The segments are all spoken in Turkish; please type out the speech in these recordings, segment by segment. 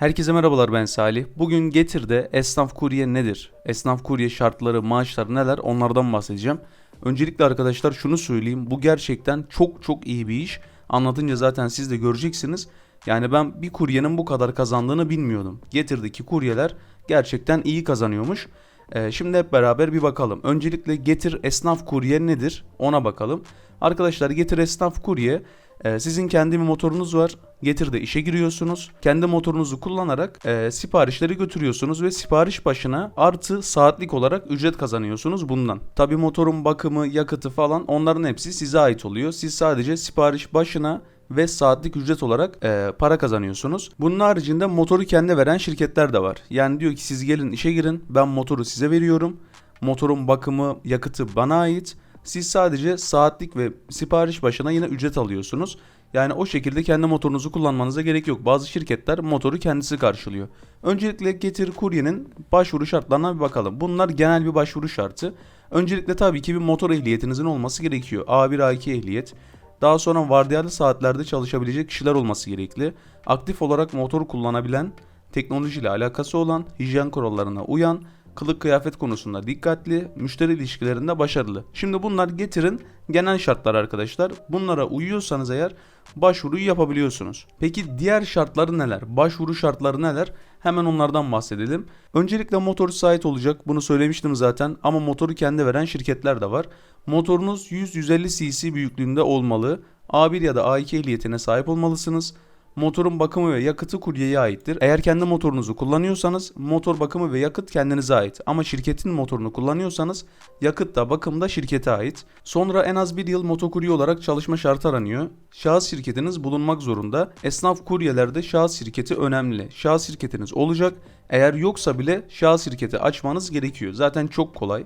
Herkese merhabalar ben Salih. Bugün Getir'de esnaf kurye nedir? Esnaf kurye şartları, maaşları neler onlardan bahsedeceğim. Öncelikle arkadaşlar şunu söyleyeyim. Bu gerçekten çok çok iyi bir iş. Anlatınca zaten siz de göreceksiniz. Yani ben bir kuryenin bu kadar kazandığını bilmiyordum. Getir'deki kuryeler gerçekten iyi kazanıyormuş. Ee, şimdi hep beraber bir bakalım. Öncelikle Getir Esnaf Kurye nedir? Ona bakalım. Arkadaşlar Getir Esnaf Kurye e, sizin kendi bir motorunuz var. Getir'de işe giriyorsunuz. Kendi motorunuzu kullanarak e, siparişleri götürüyorsunuz ve sipariş başına artı saatlik olarak ücret kazanıyorsunuz bundan. Tabi motorun bakımı, yakıtı falan onların hepsi size ait oluyor. Siz sadece sipariş başına ve saatlik ücret olarak e, para kazanıyorsunuz. Bunun haricinde motoru kendi veren şirketler de var. Yani diyor ki siz gelin işe girin ben motoru size veriyorum. Motorun bakımı, yakıtı bana ait. Siz sadece saatlik ve sipariş başına yine ücret alıyorsunuz. Yani o şekilde kendi motorunuzu kullanmanıza gerek yok. Bazı şirketler motoru kendisi karşılıyor. Öncelikle Getir Kurye'nin başvuru şartlarına bir bakalım. Bunlar genel bir başvuru şartı. Öncelikle tabii ki bir motor ehliyetinizin olması gerekiyor. A1 A2 ehliyet. Daha sonra vardiyalı saatlerde çalışabilecek kişiler olması gerekli. Aktif olarak motor kullanabilen, teknolojiyle alakası olan, hijyen kurallarına uyan, kılık kıyafet konusunda dikkatli, müşteri ilişkilerinde başarılı. Şimdi bunlar getirin genel şartlar arkadaşlar. Bunlara uyuyorsanız eğer başvuruyu yapabiliyorsunuz. Peki diğer şartları neler? Başvuru şartları neler? Hemen onlardan bahsedelim. Öncelikle motoru ait olacak. Bunu söylemiştim zaten ama motoru kendi veren şirketler de var. Motorunuz 100-150 cc büyüklüğünde olmalı. A1 ya da A2 ehliyetine sahip olmalısınız. Motorun bakımı ve yakıtı kuryeye aittir. Eğer kendi motorunuzu kullanıyorsanız motor bakımı ve yakıt kendinize ait. Ama şirketin motorunu kullanıyorsanız yakıt da bakım da şirkete ait. Sonra en az bir yıl motokurye olarak çalışma şartı aranıyor. Şahıs şirketiniz bulunmak zorunda. Esnaf kuryelerde şahıs şirketi önemli. Şahıs şirketiniz olacak. Eğer yoksa bile şahıs şirketi açmanız gerekiyor. Zaten çok kolay.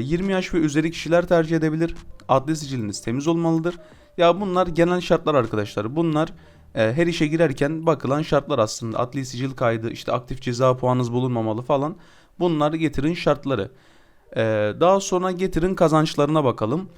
20 yaş ve üzeri kişiler tercih edebilir. Adli siciliniz temiz olmalıdır. Ya bunlar genel şartlar arkadaşlar. Bunlar her işe girerken bakılan şartlar aslında. Adli sicil kaydı, işte aktif ceza puanınız bulunmamalı falan. Bunlar getirin şartları. E, daha sonra getirin kazançlarına bakalım.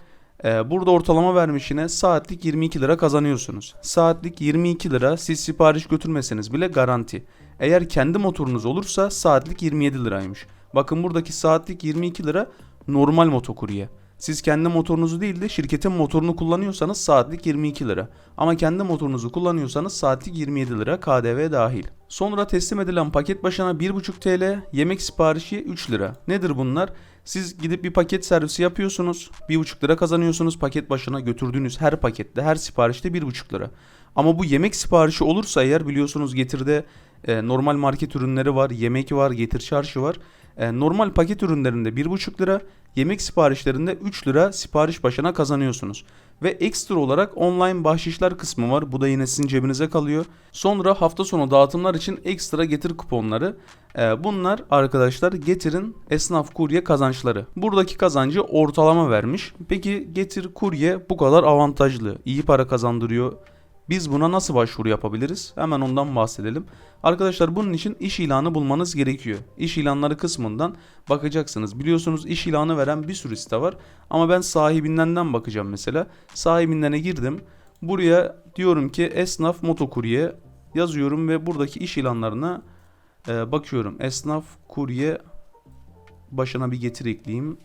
E, burada ortalama vermiş yine saatlik 22 lira kazanıyorsunuz. Saatlik 22 lira siz sipariş götürmeseniz bile garanti. Eğer kendi motorunuz olursa saatlik 27 liraymış. Bakın buradaki saatlik 22 lira normal motokurye. Siz kendi motorunuzu değil de şirketin motorunu kullanıyorsanız saatlik 22 lira. Ama kendi motorunuzu kullanıyorsanız saatlik 27 lira KDV dahil. Sonra teslim edilen paket başına 1,5 TL, yemek siparişi 3 lira. Nedir bunlar? Siz gidip bir paket servisi yapıyorsunuz. 1,5 lira kazanıyorsunuz paket başına götürdüğünüz her pakette, her siparişte 1,5 lira. Ama bu yemek siparişi olursa eğer biliyorsunuz getirde e, normal market ürünleri var, yemek var, getir çarşı var. E, normal paket ürünlerinde 1,5 lira, yemek siparişlerinde 3 lira sipariş başına kazanıyorsunuz. Ve ekstra olarak online bahşişler kısmı var. Bu da yine sizin cebinize kalıyor. Sonra hafta sonu dağıtımlar için ekstra getir kuponları. E, bunlar arkadaşlar getirin esnaf kurye kazançları. Buradaki kazancı ortalama vermiş. Peki getir kurye bu kadar avantajlı, iyi para kazandırıyor. Biz buna nasıl başvuru yapabiliriz? Hemen ondan bahsedelim. Arkadaşlar bunun için iş ilanı bulmanız gerekiyor. İş ilanları kısmından bakacaksınız. Biliyorsunuz iş ilanı veren bir sürü site var. Ama ben sahibindenden bakacağım mesela. Sahibindene girdim. Buraya diyorum ki esnaf motokurye yazıyorum ve buradaki iş ilanlarına e, bakıyorum. Esnaf kurye başına bir getir ekleyeyim.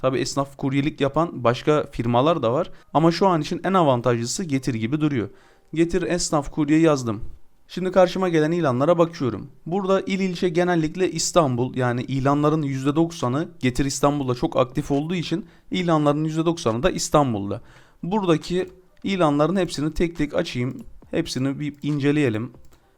Tabi esnaf kuryelik yapan başka firmalar da var. Ama şu an için en avantajlısı Getir gibi duruyor. Getir esnaf kurye yazdım. Şimdi karşıma gelen ilanlara bakıyorum. Burada il ilçe genellikle İstanbul yani ilanların %90'ı Getir İstanbul'da çok aktif olduğu için ilanların %90'ı da İstanbul'da. Buradaki ilanların hepsini tek tek açayım. Hepsini bir inceleyelim.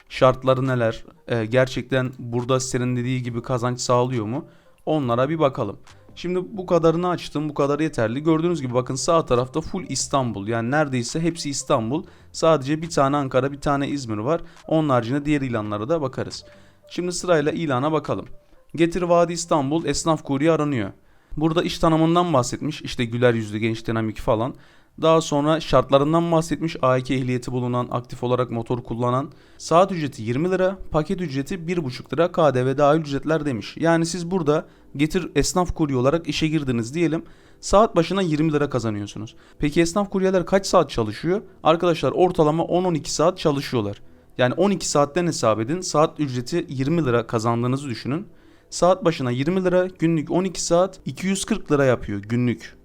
Şartları neler? Ee, gerçekten burada senin dediği gibi kazanç sağlıyor mu? Onlara bir bakalım. Şimdi bu kadarını açtım. Bu kadar yeterli. Gördüğünüz gibi bakın sağ tarafta full İstanbul. Yani neredeyse hepsi İstanbul. Sadece bir tane Ankara, bir tane İzmir var. Onun haricinde diğer ilanlara da bakarız. Şimdi sırayla ilana bakalım. Getir Vadi İstanbul esnaf kurye aranıyor. Burada iş tanımından bahsetmiş. İşte güler yüzlü, genç dinamik falan. Daha sonra şartlarından bahsetmiş. A2 ehliyeti bulunan, aktif olarak motor kullanan. Saat ücreti 20 lira, paket ücreti 1,5 lira, KDV dahil ücretler demiş. Yani siz burada getir esnaf kurye olarak işe girdiniz diyelim. Saat başına 20 lira kazanıyorsunuz. Peki esnaf kuryeler kaç saat çalışıyor? Arkadaşlar ortalama 10-12 saat çalışıyorlar. Yani 12 saatten hesap edin. Saat ücreti 20 lira kazandığınızı düşünün. Saat başına 20 lira, günlük 12 saat 240 lira yapıyor günlük.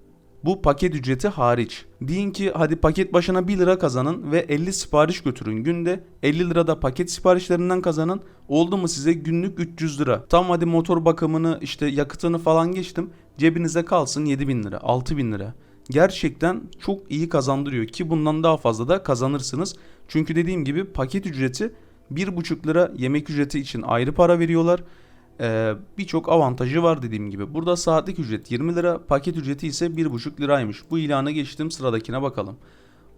Bu paket ücreti hariç. Deyin ki hadi paket başına 1 lira kazanın ve 50 sipariş götürün günde. 50 lira da paket siparişlerinden kazanın. Oldu mu size günlük 300 lira. Tam hadi motor bakımını işte yakıtını falan geçtim. Cebinize kalsın 7000 lira 6000 lira. Gerçekten çok iyi kazandırıyor ki bundan daha fazla da kazanırsınız. Çünkü dediğim gibi paket ücreti 1,5 lira yemek ücreti için ayrı para veriyorlar. Ee, Birçok avantajı var dediğim gibi. Burada saatlik ücret 20 lira, paket ücreti ise 1,5 liraymış. Bu ilana geçtim sıradakine bakalım.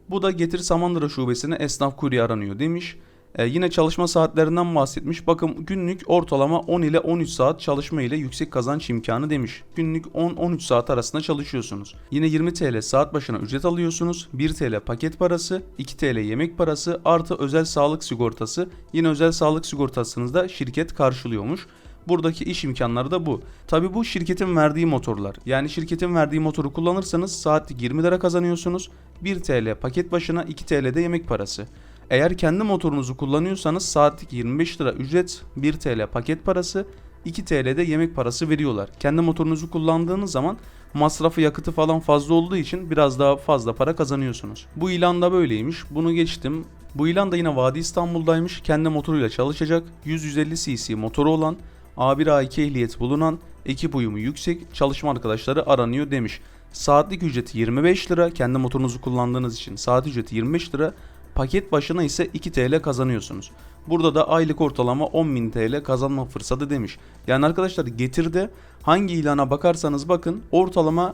Bu da Getir Samandıra şubesine esnaf kurye aranıyor demiş. Ee, yine çalışma saatlerinden bahsetmiş. Bakın günlük ortalama 10 ile 13 saat çalışma ile yüksek kazanç imkanı demiş. Günlük 10-13 saat arasında çalışıyorsunuz. Yine 20 TL saat başına ücret alıyorsunuz. 1 TL paket parası, 2 TL yemek parası artı özel sağlık sigortası. Yine özel sağlık sigortasını da şirket karşılıyormuş. Buradaki iş imkanları da bu. Tabi bu şirketin verdiği motorlar. Yani şirketin verdiği motoru kullanırsanız saatlik 20 lira kazanıyorsunuz. 1 TL paket başına 2 TL de yemek parası. Eğer kendi motorunuzu kullanıyorsanız saatlik 25 lira ücret, 1 TL paket parası, 2 TL de yemek parası veriyorlar. Kendi motorunuzu kullandığınız zaman masrafı yakıtı falan fazla olduğu için biraz daha fazla para kazanıyorsunuz. Bu ilan da böyleymiş. Bunu geçtim. Bu ilan da yine Vadi İstanbul'daymış. Kendi motoruyla çalışacak. 100-150 cc motoru olan A1 A2 ehliyet bulunan, ekip uyumu yüksek, çalışma arkadaşları aranıyor demiş. Saatlik ücreti 25 lira, kendi motorunuzu kullandığınız için saat ücreti 25 lira, paket başına ise 2 TL kazanıyorsunuz. Burada da aylık ortalama 10.000 TL kazanma fırsatı demiş. Yani arkadaşlar getirde hangi ilana bakarsanız bakın ortalama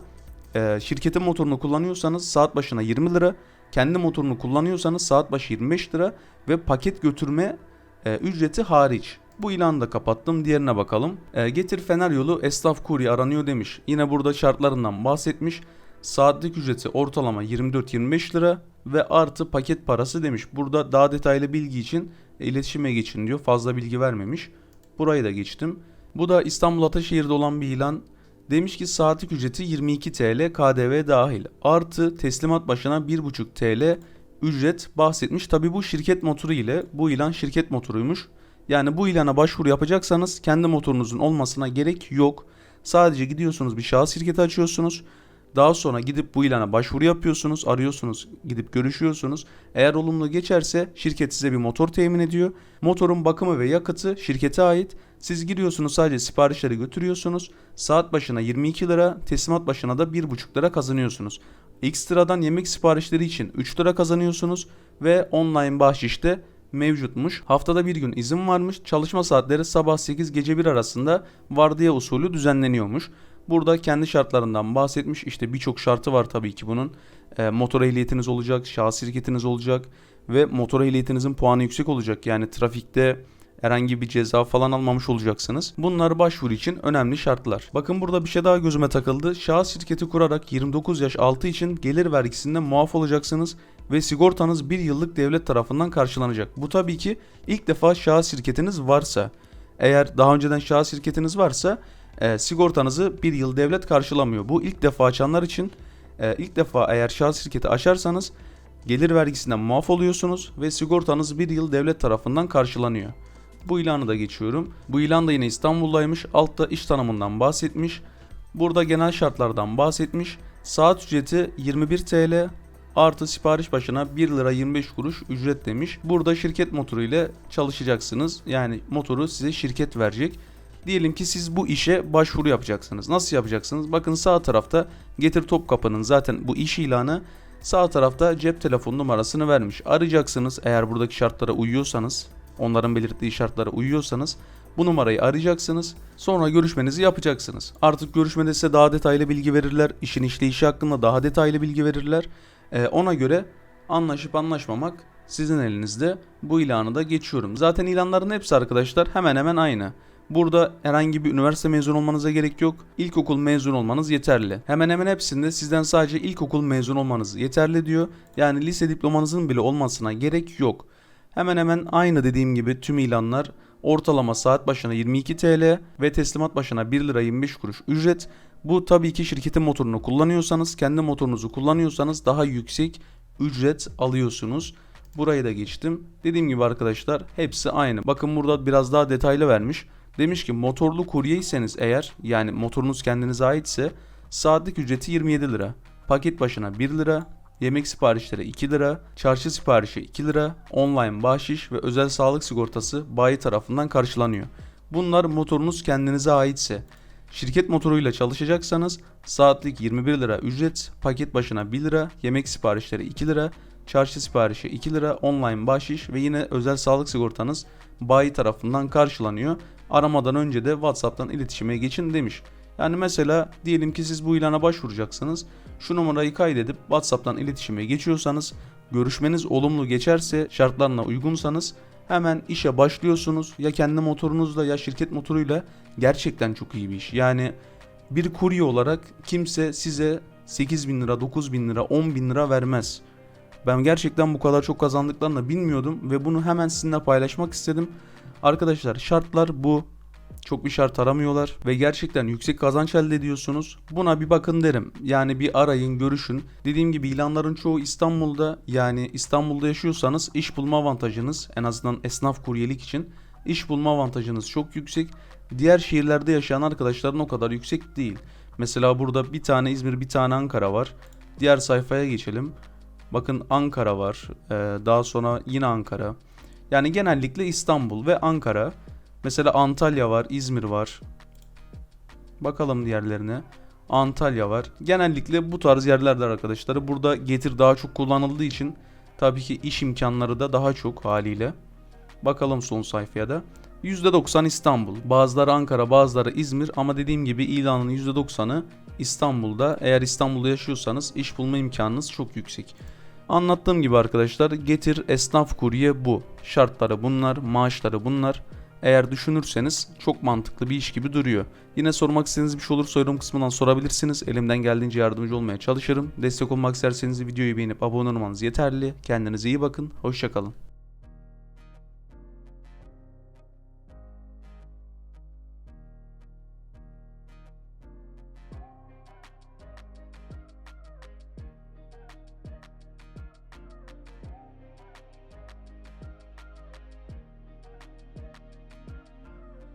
e, şirketin motorunu kullanıyorsanız saat başına 20 lira, kendi motorunu kullanıyorsanız saat başı 25 lira ve paket götürme e, ücreti hariç. Bu ilanı da kapattım. Diğerine bakalım. E, Getir Fener yolu esnaf kurye aranıyor demiş. Yine burada şartlarından bahsetmiş. Saatlik ücreti ortalama 24-25 lira ve artı paket parası demiş. Burada daha detaylı bilgi için iletişime geçin diyor. Fazla bilgi vermemiş. Burayı da geçtim. Bu da İstanbul Ataşehir'de olan bir ilan. Demiş ki saatlik ücreti 22 TL KDV dahil. Artı teslimat başına 1,5 TL ücret bahsetmiş. Tabi bu şirket motoru ile bu ilan şirket motoruymuş. Yani bu ilana başvuru yapacaksanız kendi motorunuzun olmasına gerek yok. Sadece gidiyorsunuz bir şahıs şirketi açıyorsunuz. Daha sonra gidip bu ilana başvuru yapıyorsunuz, arıyorsunuz, gidip görüşüyorsunuz. Eğer olumlu geçerse şirket size bir motor temin ediyor. Motorun bakımı ve yakıtı şirkete ait. Siz giriyorsunuz sadece siparişleri götürüyorsunuz. Saat başına 22 lira, teslimat başına da 1,5 lira kazanıyorsunuz. Ekstradan yemek siparişleri için 3 lira kazanıyorsunuz ve online bahşişte mevcutmuş. Haftada bir gün izin varmış. Çalışma saatleri sabah 8 gece 1 arasında vardiya usulü düzenleniyormuş. Burada kendi şartlarından bahsetmiş. İşte birçok şartı var tabii ki bunun. E, motor ehliyetiniz olacak, şahıs şirketiniz olacak ve motor ehliyetinizin puanı yüksek olacak. Yani trafikte herhangi bir ceza falan almamış olacaksınız. Bunlar başvuru için önemli şartlar. Bakın burada bir şey daha gözüme takıldı. Şahıs şirketi kurarak 29 yaş altı için gelir vergisinden muaf olacaksınız ve sigortanız bir yıllık devlet tarafından karşılanacak. Bu tabii ki ilk defa şahıs şirketiniz varsa. Eğer daha önceden şahıs şirketiniz varsa e, sigortanızı bir yıl devlet karşılamıyor. Bu ilk defa açanlar için e, ilk defa eğer şahıs şirketi açarsanız gelir vergisinden muaf oluyorsunuz ve sigortanız bir yıl devlet tarafından karşılanıyor. Bu ilanı da geçiyorum. Bu ilan da yine İstanbul'daymış. Altta iş tanımından bahsetmiş. Burada genel şartlardan bahsetmiş. Saat ücreti 21 TL artı sipariş başına 1 lira 25 kuruş ücret demiş. Burada şirket motoru ile çalışacaksınız. Yani motoru size şirket verecek. Diyelim ki siz bu işe başvuru yapacaksınız. Nasıl yapacaksınız? Bakın sağ tarafta Getir Topkapı'nın zaten bu iş ilanı sağ tarafta cep telefon numarasını vermiş. Arayacaksınız eğer buradaki şartlara uyuyorsanız, onların belirttiği şartlara uyuyorsanız bu numarayı arayacaksınız. Sonra görüşmenizi yapacaksınız. Artık görüşmede size daha detaylı bilgi verirler. işin işleyişi hakkında daha detaylı bilgi verirler. Ee, ona göre anlaşıp anlaşmamak sizin elinizde. Bu ilanı da geçiyorum. Zaten ilanların hepsi arkadaşlar hemen hemen aynı. Burada herhangi bir üniversite mezun olmanıza gerek yok. İlkokul mezun olmanız yeterli. Hemen hemen hepsinde sizden sadece ilkokul mezun olmanız yeterli diyor. Yani lise diplomanızın bile olmasına gerek yok. Hemen hemen aynı dediğim gibi tüm ilanlar ortalama saat başına 22 TL ve teslimat başına 1 lira 25 kuruş ücret. Bu tabii ki şirketin motorunu kullanıyorsanız, kendi motorunuzu kullanıyorsanız daha yüksek ücret alıyorsunuz. Burayı da geçtim. Dediğim gibi arkadaşlar hepsi aynı. Bakın burada biraz daha detaylı vermiş. Demiş ki motorlu kuryeyseniz eğer yani motorunuz kendinize aitse saatlik ücreti 27 lira. Paket başına 1 lira. Yemek siparişleri 2 lira, çarşı siparişi 2 lira, online bahşiş ve özel sağlık sigortası bayi tarafından karşılanıyor. Bunlar motorunuz kendinize aitse. Şirket motoruyla çalışacaksanız saatlik 21 lira ücret, paket başına 1 lira, yemek siparişleri 2 lira, çarşı siparişi 2 lira, online bahşiş ve yine özel sağlık sigortanız bayi tarafından karşılanıyor. Aramadan önce de WhatsApp'tan iletişime geçin demiş. Yani mesela diyelim ki siz bu ilana başvuracaksınız. Şu numarayı kaydedip WhatsApp'tan iletişime geçiyorsanız, görüşmeniz olumlu geçerse, şartlarına uygunsanız hemen işe başlıyorsunuz. Ya kendi motorunuzla ya şirket motoruyla gerçekten çok iyi bir iş. Yani bir kurye olarak kimse size 8 bin lira, 9 bin lira, 10 bin lira vermez. Ben gerçekten bu kadar çok kazandıklarını bilmiyordum ve bunu hemen sizinle paylaşmak istedim. Arkadaşlar şartlar bu. Çok bir şart aramıyorlar ve gerçekten yüksek kazanç elde ediyorsunuz. Buna bir bakın derim. Yani bir arayın, görüşün. Dediğim gibi ilanların çoğu İstanbul'da. Yani İstanbul'da yaşıyorsanız iş bulma avantajınız en azından esnaf kuryelik için iş bulma avantajınız çok yüksek. Diğer şehirlerde yaşayan arkadaşların o kadar yüksek değil. Mesela burada bir tane İzmir, bir tane Ankara var. Diğer sayfaya geçelim. Bakın Ankara var. Ee, daha sonra yine Ankara. Yani genellikle İstanbul ve Ankara. Mesela Antalya var, İzmir var. Bakalım diğerlerine. Antalya var. Genellikle bu tarz yerlerde arkadaşlar. Burada getir daha çok kullanıldığı için tabii ki iş imkanları da daha çok haliyle. Bakalım son sayfaya da. %90 İstanbul. Bazıları Ankara, bazıları İzmir ama dediğim gibi ilanın %90'ı İstanbul'da. Eğer İstanbul'da yaşıyorsanız iş bulma imkanınız çok yüksek. Anlattığım gibi arkadaşlar getir esnaf kurye bu. Şartları bunlar, maaşları bunlar. Eğer düşünürseniz çok mantıklı bir iş gibi duruyor. Yine sormak istediğiniz bir şey olursa yorum kısmından sorabilirsiniz. Elimden geldiğince yardımcı olmaya çalışırım. Destek olmak isterseniz videoyu beğenip abone olmanız yeterli. Kendinize iyi bakın. Hoşçakalın.